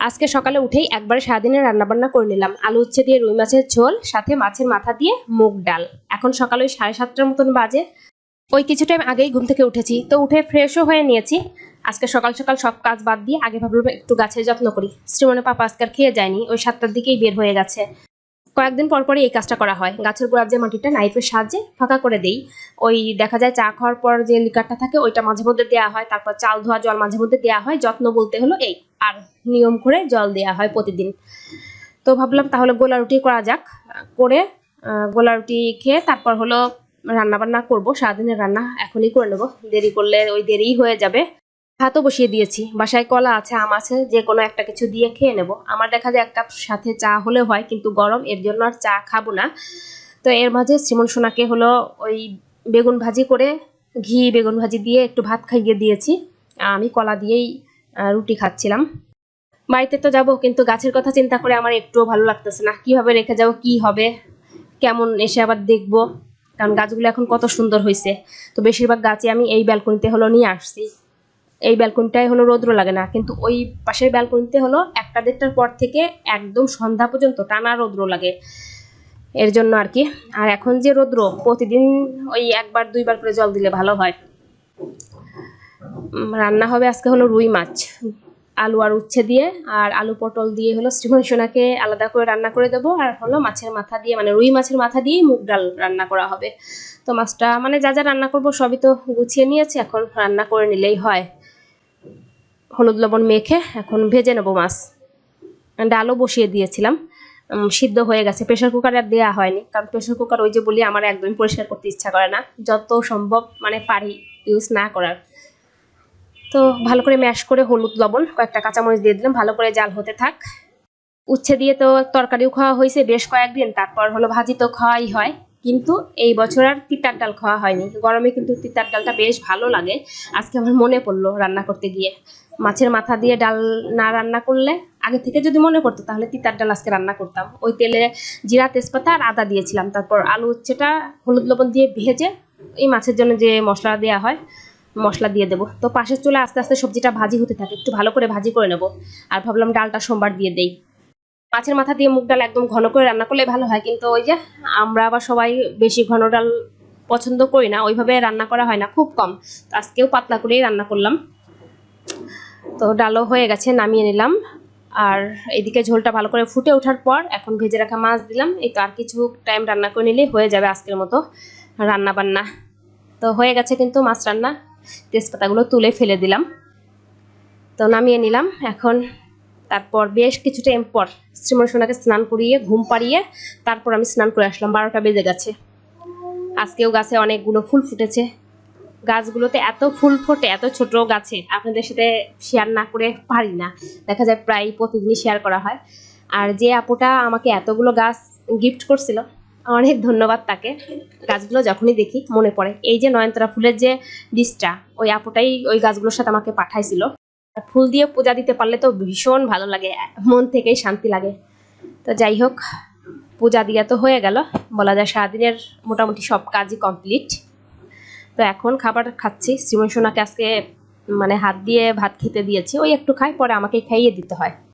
আজকে সকালে উঠেই একবারে সারাদিনের রান্নাবান্না করে নিলাম। আলু উচ্ছে দিয়ে রুই মাছের ঝোল, সাথে মাছের মাথা দিয়ে মুগ ডাল। এখন সকালে ওই সাড়ে সাতটার মতন বাজে। ওই কিছু টাইম আগেই ঘুম থেকে উঠেছি। তো উঠে ফ্রেশও হয়ে নিয়েছি। আজকে সকাল সকাল সব কাজ বাদ দিয়ে আগে ভাবলাম একটু গাছের যত্ন করি। শ্রীমনে পাপা আজকে খেয়ে যায়নি, ওই সাতটার দিকেই বের হয়ে গেছে। কয়েকদিন পর পরই এই কাজটা করা হয়। গাছের গোড়ার যে মাটিটা, নাইফের সাহায্যে ফাঁকা করে দেই। ওই দেখা যায় চা খাওয়ার পর যে লিকারটা থাকে, ওইটা মাঝে মধ্যে দেওয়া হয়। তারপর চাল ধোয়া জল মাঝে মধ্যে দেওয়া হয়। যত্ন বলতে হলো এই। আর নিয়ম করে জল দেওয়া হয় প্রতিদিন। তো ভাবলাম তাহলে গোলা রুটি করা যাক। করে গোলা রুটি খেয়ে তারপর হলো রান্না বান্না করব। সারাদিনের রান্না এখনই করে নেব। দেরি করলে ওই দেরিই হয়ে যাবে। ভাতও বসিয়ে দিয়েছি। বাসায় কলা আছে, আম আছে, যে কোনো একটা কিছু দিয়ে খেয়ে নেব। আমার দেখা যায় এক কাপ সাথে চা হলে হয়, কিন্তু গরম, এর জন্য আর চা খাব না। তো এর মাঝে সিমন সোনাকে হলো ওই বেগুন ভাজি করে, ঘি, বেগুন ভাজি দিয়ে একটু ভাত খাইয়ে দিয়েছি। আমি কলা দিয়েই রুটি খাচ্ছিলাম। বাড়িতে তো যাব, কিন্তু গাছের কথা চিন্তা করে আমার একটুও ভালো লাগতেছে না। কীভাবে রেখে যাব, কি হবে, কেমন এসে আবার দেখব। কারণ গাছগুলো এখন কত সুন্দর হয়েছে তো বেশিরভাগ গাছই আমি এই ব্যালকনিতে হলো নিয়ে আসছি। এই ব্যালকনিটাই হলো রৌদ্র লাগে না। কিন্তু ওই পাশের ব্যালকনিতে হলো একটা দেড়টার পর থেকে একদম সন্ধ্যা পর্যন্ত টানা রৌদ্র লাগে। এর জন্য আর কি। আর এখন যে রৌদ্র, প্রতিদিন ওই একবার, দুইবার করে জল দিলে ভালো হয়। রান্না হবে আজকে হলো রুই মাছ, আলু আর উচ্ছে দিয়ে। আর আলু পটল দিয়ে হলো শ্রীমণি সোনাকে আলাদা করে রান্না করে দেবো। আর হলো মাছের মাথা দিয়ে মানে রুই মাছের মাথা দিয়েই মুগ ডাল রান্না করা হবে। তো মাছটা মানে যা যা রান্না করব সবই তো গুছিয়ে নিয়েছি, এখন রান্না করে নিলেই হয়। হলুদ লবণ মেখে এখন ভেজে নেব মাছ। ডালও বসিয়ে দিয়েছিলাম। সিদ্ধ হয়ে গেছে। প্রেশার কুকার আর দেওয়া হয়নি। কারণ প্রেশার কুকার ওই যে বলি, আমার একদমই পরিষ্কার করতে ইচ্ছা করে না। যত সম্ভব মানে পারি ইউজ না করার। তো ভালো করে ম্যাশ করে হলুদ লবণ, কয়েকটা কাঁচামরিচ দিয়ে দিলাম। ভালো করে জাল হতে থাক। উচ্ছে দিয়ে তো তরকারিও খাওয়া হয়েছে বেশ কয়েকদিন। তারপর হলো ভাজি তো খাওয়াই হয়। কিন্তু এই বছর আর তিতার ডাল খাওয়া হয়নি। গরমে কিন্তু তিতার ডালটা বেশ ভালো লাগে। আজকে আমার মনে পড়ল রান্না করতে গিয়ে। মাছের মাথা দিয়ে ডাল না রান্না করলে আগে থেকে যদি মনে করতো তাহলে তিতার ডাল আজকে রান্না করতাম। ওই তেলে জিরা, তেজপাতা আর আদা দিয়েছিলাম। তারপর আলু, উচ্ছেটা, হলুদ লবণ দিয়ে ভেজে এই মাছের জন্য যে মশলা দেওয়া হয়, মশলা দিয়ে দেবো। তো পাশের চুলে আস্তে আস্তে সবজিটা ভাজি হতে থাকে। একটু ভালো করে ভাজি করে নেব। আর ভাবলাম ডালটা সোমবার দিয়ে দেই। মাছের মাথা দিয়ে মুগ ডাল একদম ঘন করে রান্না করলে ভালো হয়। কিন্তু ওই যে আমরা আবার সবাই বেশি ঘন ডাল পছন্দ করি না, ওইভাবে রান্না করা হয় না, খুব কম। তো আজকেও পাতলা করেই রান্না করলাম। তো ডালও হয়ে গেছে, নামিয়ে নিলাম। আর এদিকে ঝোলটা ভালো করে ফুটে ওঠার পর এখন ভেজে রাখা মাছ দিলাম। এই তো আর কিছু টাইম রান্না করে নিলেই হয়ে যাবে আজকের মতো রান্না বান্না তো হয়ে গেছে কিন্তু মাছ রান্না। তেজপাতাগুলো তুলে ফেলে দিলাম। তো নামিয়ে নিলাম। এখন তারপর বেশ কিছু টাইম পর শ্রীমন সোনাকে স্নান করিয়ে, ঘুম পাড়িয়ে তারপর আমি স্নান করে আসলাম। বারোটা বেজে গেছে। আজকেও গাছে অনেকগুলো ফুল ফুটেছে। গাছগুলোতে এত ফুল ফোটে, এত ছোট গাছে, আপনাদের সাথে শেয়ার না করে পারি না। দেখা যায় প্রায় প্রতিদিনই শেয়ার করা হয়। আর যে আপুটা আমাকে এতগুলো গাছ গিফট করছিল, অনেক ধন্যবাদ তাকে। গাছগুলো যখনই দেখি, মনে পড়ে। এই যে নয়নতারা ফুলের যে বীজটা ওই আপুটাই ওই গাছগুলোর সাথে আমাকে পাঠাইছিল। আর ফুল দিয়ে পূজা দিতে পারলে তো ভীষণ ভালো লাগে, মন থেকেই শান্তি লাগে। তো যাই হোক, পূজা দিয়া তো হয়ে গেল। বলা যায় সারাদিনের মোটামুটি সব কাজই কমপ্লিট তো এখন খাবার খাচ্ছি। শ্রীমন সোনাকে আজকে মানে হাত দিয়ে ভাত খেতে দিয়েছি। ওই একটু খাই পরে আমাকে খাইয়ে দিতে হয়।